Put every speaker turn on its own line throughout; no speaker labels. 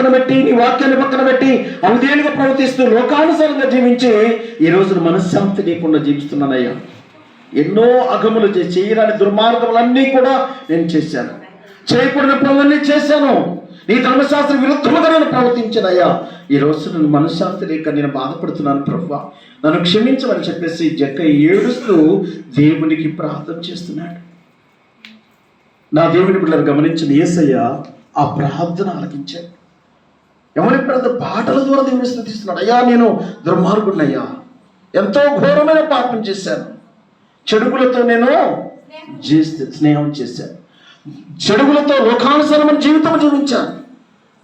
పక్కన పెట్టి నీ వాక్యాన్ని పక్కన పెట్టి అవధేలుగా ప్రవర్తిస్తూ లోకానుసారంగా జీవించి ఈ రోజున మనశ్శాంతి లేకుండా జీవిస్తున్నానయ్యా. ఎన్నో అగములు చేసి చేయరాని దుర్మార్గములన్నీ కూడా నేను చేశాను. చేయకూడని పనులన్నీ చేశాను. నీ ధర్మశాస్త్ర విరుద్ధముగా నేను ప్రవర్తించినయ్యా. ఈ రోజు నేను మనశ్శాంతి లేక నేను బాధపడుతున్నాను ప్రభు. నన్ను క్షమించమని చెప్పేసి జక్క ఏడుస్తూ దేవునికి ప్రార్థన చేస్తున్నాడు. నా దేవుని బిడ్డలను గమనించిన ఏసయ్య ఆ ప్రార్థన ఆలకించాడు. ఎవరి ప్రార్థన పాటల ద్వారా దేవుని స్థుతిస్తున్నాడు అయ్యా నేను దుర్మార్గుడినయ్యా. ఎంతో ఘోరమైన పాపం చేశాను. చెడుగులతో నేను జీవిస్తే స్నేహం చేశాను. చెడుగులతో లోకానుసరమైన జీవితం జీవించాను.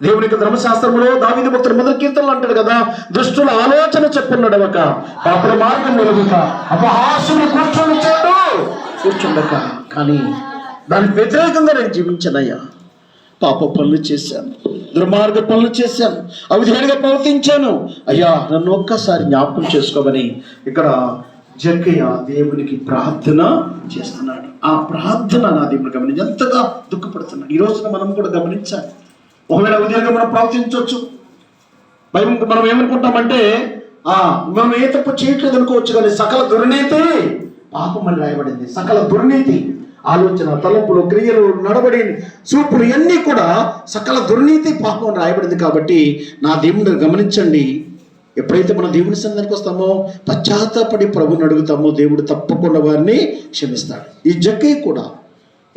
దేవుని యొక్క ధర్మశాస్త్రంలో దావిది భక్తుడు మొదటి కీర్తనలు అంటాడు కదా దుష్టుల ఆలోచన చెప్పున్నాడు ఒక పాపల మార్గం నిలుగుక అపహాసులు కూర్చొనిచ్చాడు కూర్చుండక. కానీ దానికి వ్యతిరేకంగా నేను జీవించానయ్యా. పాప పనులు చేశాను. దుర్మార్గ పనులు చేశాను. అవిధేయుడిగా ప్రవర్తించాను. అయ్యా నన్ను ఒక్కసారి జ్ఞాపకం చేసుకోమని ఇక్కడ జగ్గయ్య దేవునికి ప్రార్థన చేస్తున్నాడు. ఆ ప్రార్థన నా దేవుడు గమనించి ఎంతగా దుఃఖపడుతున్నాడు. ఈ రోజున మనం కూడా గమనించాలి. ఒకవేళ ఉదయంగా మనం ప్రవర్తించవచ్చు భయం మనం ఏమనుకుంటామంటే ఆ మనం ఏ తప్పు చేయట్లేదు అనుకోవచ్చు కానీ సకల దుర్నీతి పాపం అని రాయబడింది. సకల దుర్నీతి ఆలోచన తలంపులు క్రియలు నడబడి చూపులు ఇవన్నీ కూడా సకల దుర్నీతి పాపం రాయబడింది కాబట్టి నా దేవుడు గమనించండి. ఎప్పుడైతే మన దేవుని సంఘానికి వస్తామో పశ్చాత్తాపడి ప్రభుని అడుగుతామో దేవుడు తప్పకుండా వారిని క్షమిస్తాడు. ఈ జక్కయ్య కూడా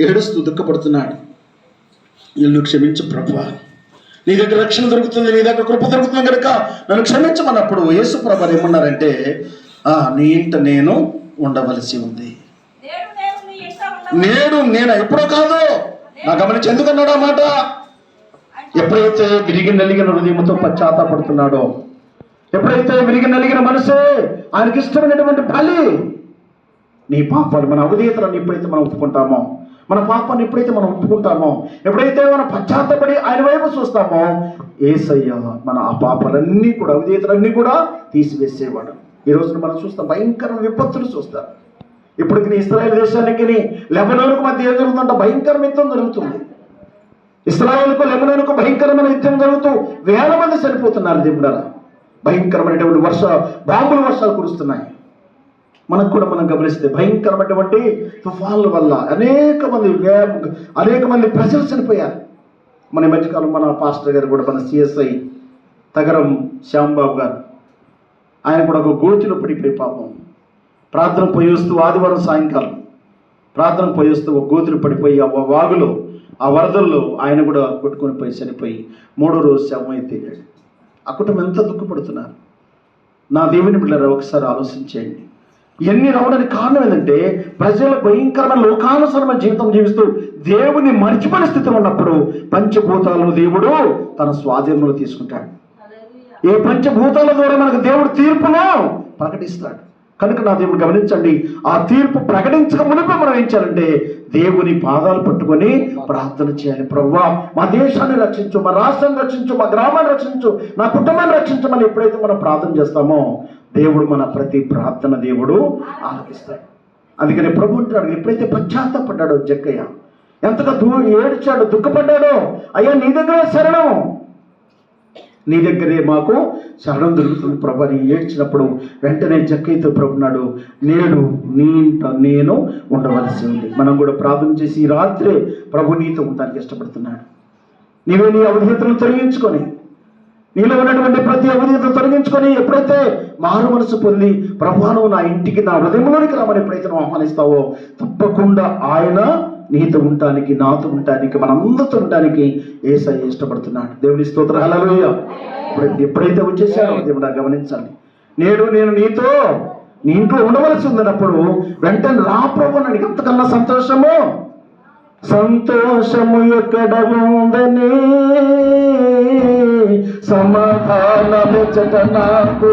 ఏడుస్తూ దుఃఖపడుతున్నాడు. నిన్ను క్షమించు ప్రభు. నీ దగ్గర రక్షణ దొరుకుతుంది నీ దగ్గర కృప దొరుకుతుంది కనుక నన్ను క్షమించమన్నప్పుడు యేసు ప్రభు ఏమన్నారంటే ఆ నీ ఇంట నేను ఉండవలసి ఉంది
నేడు నేను నీ ఇంట ఉండను.
నేడు నేను ఎప్పుడో కాదు. నా గమనించి ఎందుకన్నాడు ఆ మాట? ఎప్పుడైతే విరిగి నలిగిన హృదయంతో పశ్చాత్తాపడుతున్నాడో ఎప్పుడైతే విరిగి నలిగిన మనసే ఆయనకి ఇష్టమైనటువంటి బలి నీ పాపాలు మన అవధేతలను ఎప్పుడైతే మనం ఒప్పుకుంటామో మన పాపాన్ని ఎప్పుడైతే మనం ఒప్పుకుంటామో ఎప్పుడైతే మనం పశ్చాత్తపడి ఆయన వైపు చూస్తామో ఏసయ్య మన ఆ పాపాలన్నీ కూడా అవధేతలన్నీ కూడా తీసివేసేవాడు. ఈ రోజున మనం చూస్తాం భయంకర విపత్తులు చూస్తాం. ఇప్పుడు ఇస్రాయల్ దేశానికి లెబనోన్కు మధ్య ఏం జరుగుతుందంటే భయంకర యుద్ధం జరుగుతుంది. ఇస్రాయల్కు లెబనోన్కు భయంకరమైన యుద్ధం జరుగుతూ వేల మంది చనిపోతున్నారు దేవుడారా భయంకరమైనటువంటి వర్ష బాంబులు వర్షాలు కురుస్తున్నాయి. మనకు కూడా మనం గమనిస్తే భయంకరమైనటువంటి తుఫాన్ల వల్ల అనేక మంది అనేక మంది ప్రజలు చనిపోయారు. మన మధ్యకాలం మన పాస్టర్ గారు కూడా మన సిఎస్ఐ తగరం శ్యాంబాబు గారు ఆయన కూడా ఒక గోచులో పడిపోయి పాపం. ప్రార్థన పోయేస్తూ ఆదివారం సాయంకాలం ప్రార్థన పోయేస్తూ ఒక గోతులు పడిపోయి ఆ వాగులో ఆ వరదల్లో ఆయన కూడా కొట్టుకొని పోయి చనిపోయి మూడో రోజు శవమై అయితే ఆ కుటుంబం ఎంత దుఃఖపడుతున్నారు? నా దేవుని బిడ్డలారా ఒకసారి ఆలోచించేయండి. ఇవన్నీ రావడానికి కారణం ఏంటంటే ప్రజలు భయంకరమైన లోకానుసరమైన జీవితం జీవిస్తూ దేవుని మర్చిపోయిన స్థితిలో ఉన్నప్పుడు పంచభూతాలను దేవుడు తన స్వాధీనంలో తీసుకుంటాడు. ఏ పంచభూతాల ద్వారా మనకు దేవుడు తీర్పును ప్రకటిస్తాడు. కనుక నా దేవుడు గమనించండి ఆ తీర్పు ప్రకటించక మునిపే మనం ఏం చేయాలంటే దేవుని పాదాలు పట్టుకొని ప్రార్థన చేయాలి. ప్రవ్వా మా దేశాన్ని రక్షించు మా రాష్ట్రాన్ని రక్షించు మా గ్రామాన్ని రక్షించు నా కుటుంబాన్ని రక్షించమని ఎప్పుడైతే మనం ప్రార్థన చేస్తామో దేవుడు మన ప్రతి ప్రార్థన దేవుడు ఆలకిస్తాడు. అందుకని ప్రభు అంటున్నాడు ఎప్పుడైతే పశ్చాత్తపడ్డాడో జక్కయ్య ఎంతగా దూ ఏడ్చాడు దుఃఖపడ్డాడో అయ్యా నీ దగ్గర శరణం. నీ దగ్గరే మాకు శరణం దొరుకుతుంది. ప్రభు అని ఏడ్చినప్పుడు వెంటనే చక్కైతో ప్రభున్నాడు నేను నీ ఇంట నేను ఉండవలసి ఉంది. మనం కూడా ప్రార్థన చేసి ఈ రాత్రే ప్రభు నీతో ఉండడానికి ఇష్టపడుతున్నాడు. నీవే నీ అవధీతను తొలగించుకొని నీలో ఉన్నటువంటి ప్రతి అవధీతను తొలగించుకొని ఎప్పుడైతే మారు మనసు పొంది ప్రభాను నా ఇంటికి నా హృదయంలోనికి రమ్మని ఎప్పుడైతే నువ్వు ఆహ్వానిస్తావో తప్పకుండా ఆయన నీతో ఉండటానికి నాతో ఉండటానికి మనందరితో ఉండటానికి ఏసై ఇష్టపడుతున్నాడు. దేవుని స్తోత్ర. హలలోయ ఇప్పుడు ఎప్పుడైతే వచ్చేసారో దేవుడు గమనించాలి. నేడు నేను నీతో నీ ఇంట్లో ఉండవలసి ఉందన్నప్పుడు వెంటనే రా ప్రభు నాకు ఎంతకన్నా సంతోషము? సంతోషము ఎక్కడ ఉందని? సమాధానమిచ్చట నాకు